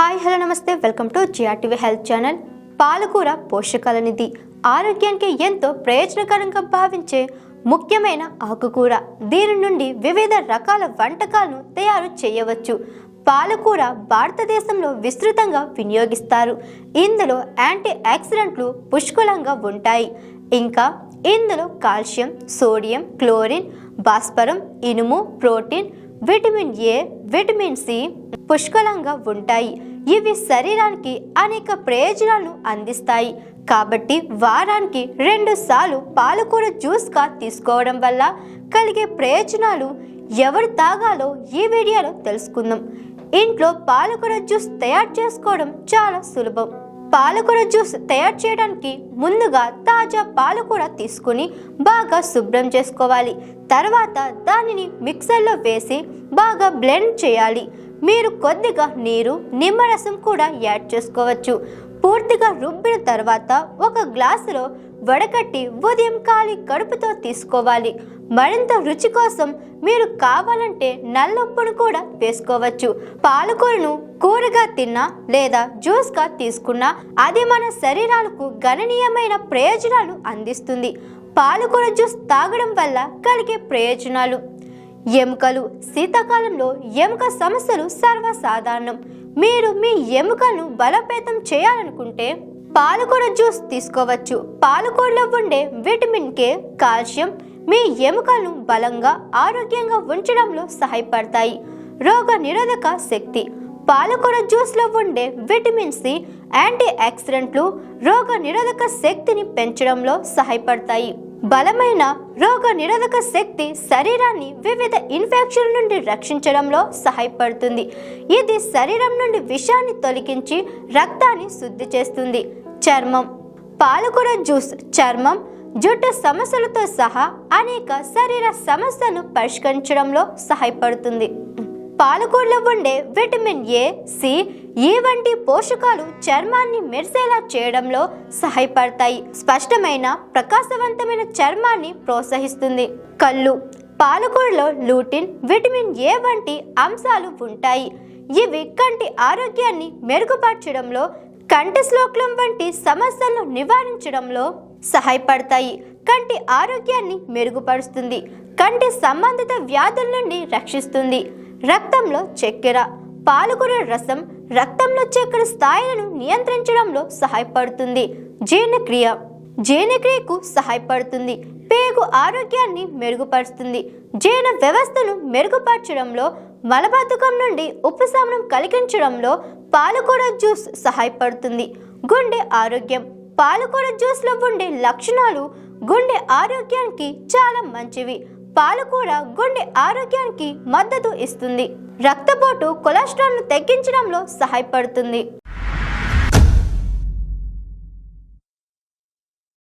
Hi hello namaste. Welcome to G R T V health channel. పాలకూర పోషకాల నిధి ఆరోగ్యానికి ఎంతో ప్రయోజనకరంగా భావించే ముఖ్యమైన ఆకుకూర. దీని నుండి వివిధ రకాల వంటకాలను తయారు చేయవచ్చు. పాలకూర భారతదేశంలో విస్తృతంగా వినియోగిస్తారు. ఇందులో యాంటీ ఆక్సిడెంట్లు పుష్కలంగా ఉంటాయి. ఇంకా ఇందులో కాల్షియం సోడియం క్లోరిన్ భాస్వరం ఇనుము protein vitamin A vitamin C పుష్కలంగా ఉంటాయి. ఇవి శరీరానికి అనేక ప్రయోజనాలను అందిస్తాయి. కాబట్టి వారానికి రెండు సార్లు పాలకూర జ్యూస్గా తీసుకోవడం వల్ల కలిగే ప్రయోజనాలు ఎవరు తాగాలో ఈ వీడియోలో తెలుసుకుందాం. ఇంట్లో పాలకూర జ్యూస్ తయారు చేసుకోవడం చాలా సులభం. పాలకూర జ్యూస్ తయారు చేయడానికి ముందుగా తాజా పాలకూర తీసుకుని బాగా శుభ్రం చేసుకోవాలి. తర్వాత దానిని మిక్సర్లో వేసి బాగా బ్లెండ్ చేయాలి. మీరు కొద్దిగా నీరు నిమ్మరసం కూడా యాడ్ చేసుకోవచ్చు. పూర్తిగా రుబ్బిన తర్వాత ఒక గ్లాసులో వడకట్టి ఉదయం ఖాళీ కడుపుతో తీసుకోవాలి. మరింత రుచి కోసం మీరు కావాలంటే నల్లొప్పును కూడా వేసుకోవచ్చు. పాలకూరను కూరగా తిన్నా లేదా జ్యూస్గా తీసుకున్నా అది మన శరీరాలకు గణనీయమైన ప్రయోజనాలు అందిస్తుంది. పాలకూర జ్యూస్ తాగడం వల్ల కలిగే ప్రయోజనాలు. ఎముకలు. శీతాకాలంలో ఎముక సమస్యలు సర్వసాధారణం. మీరు మీ ఎముకలను బలోపేతం చేయాలనుకుంటే పాలకూర జ్యూస్ తీసుకోవచ్చు. పాలకూరలో ఉండే విటమిన్ కే కాల్షియం మీ ఎముకలను బలంగా ఆరోగ్యంగా ఉంచడంలో సహాయపడతాయి. రోగ నిరోధక శక్తి. పాలకూర జ్యూస్లో ఉండే విటమిన్ సి యాంటీ ఆక్సిడెంట్లు రోగ నిరోధక శక్తిని పెంచడంలో సహాయపడతాయి. బలమైన రోగ నిరోధక శక్తి శరీరాన్ని వివిధ ఇన్ఫెక్షన్ల నుండి రక్షించడంలో సహాయపడుతుంది. ఇది శరీరం నుండి విషాన్ని తొలగించి రక్తాన్ని శుద్ధి చేస్తుంది. చర్మం పాలకూర జ్యూస్ చర్మం జుట్టు సమస్యలతో సహా అనేక శరీర సమస్యలను పరిష్కరించడంలో సహాయపడుతుంది. పాలకూరలో ఉండే విటమిన్ ఏ సి ఈ వంటి పోషకాలు చర్మాన్ని మెరిసేలా చేయడంలో సహాయపడతాయి. స్పష్టమైన ప్రకాశవంతమైన చర్మాన్ని ప్రోత్సహిస్తుంది. కళ్ళు పాలకూరలో లూటిన్ విటమిన్ ఏ వంటి అంశాలు ఉంటాయి. ఇవి కంటి ఆరోగ్యాన్ని మెరుగుపరచడంలో కంటి శ్లోకలం వంటి సమస్యలను నివారించడంలో సహాయపడతాయి. కంటి ఆరోగ్యాన్ని మెరుగుపరుస్తుంది. కంటి సంబంధిత వ్యాధుల నుండి రక్షిస్తుంది. రక్తంలో చక్కెర పాలకూర రసం రక్తంలో చక్కెర స్థాయిలను నియంత్రించడంలో సహాయపడుతుంది. జీర్ణక్రియ. జీర్ణక్రియకు సహాయపడుతుంది. పేగు ఆరోగ్యాన్ని మెరుగుపరుస్తుంది. జీర్ణ వ్యవస్థను మెరుగుపరచడంలో మలబద్ధకం నుండి ఉపశమనం కలిగించడంలో పాలకూర జ్యూస్ సహాయపడుతుంది. గుండె ఆరోగ్యం. పాలకూర జ్యూస్లో ఉండే లక్షణాలు గుండె ఆరోగ్యానికి చాలా మంచివి. పాలకూర గుండె ఆరోగ్యానికి మద్దతు ఇస్తుంది. రక్తపోటు కొలెస్ట్రాల్ను తగ్గించడంలో సహాయపడుతుంది.